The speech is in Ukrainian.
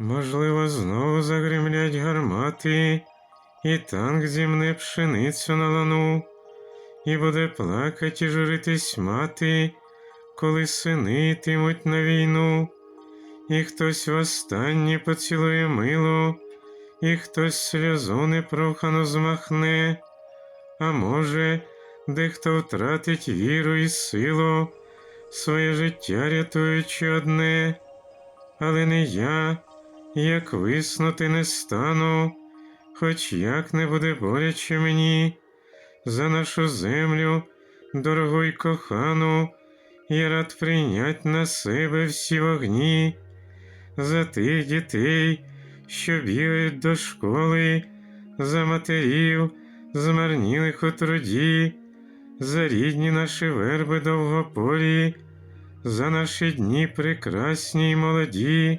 Можливо, знову загремлять гармати, і танк зімне пшеницю на лану, і буде плакать і журитись мати, коли сини йтимуть на війну, і хтось востаннє поцілує мило, і хтось сльозу непрохано змахне, а може, дехто втратить віру і силу, своє життя рятуючи одне, але не я, як виснути не стану, хоч як не буде боляче мені, за нашу землю, дорогу й кохану, я рад прийнять на себе всі вогні, за тих дітей, що бігають до школи, за матерів, змарнілих у труді, за рідні наші верби довгополі, за наші дні прекрасні й молоді,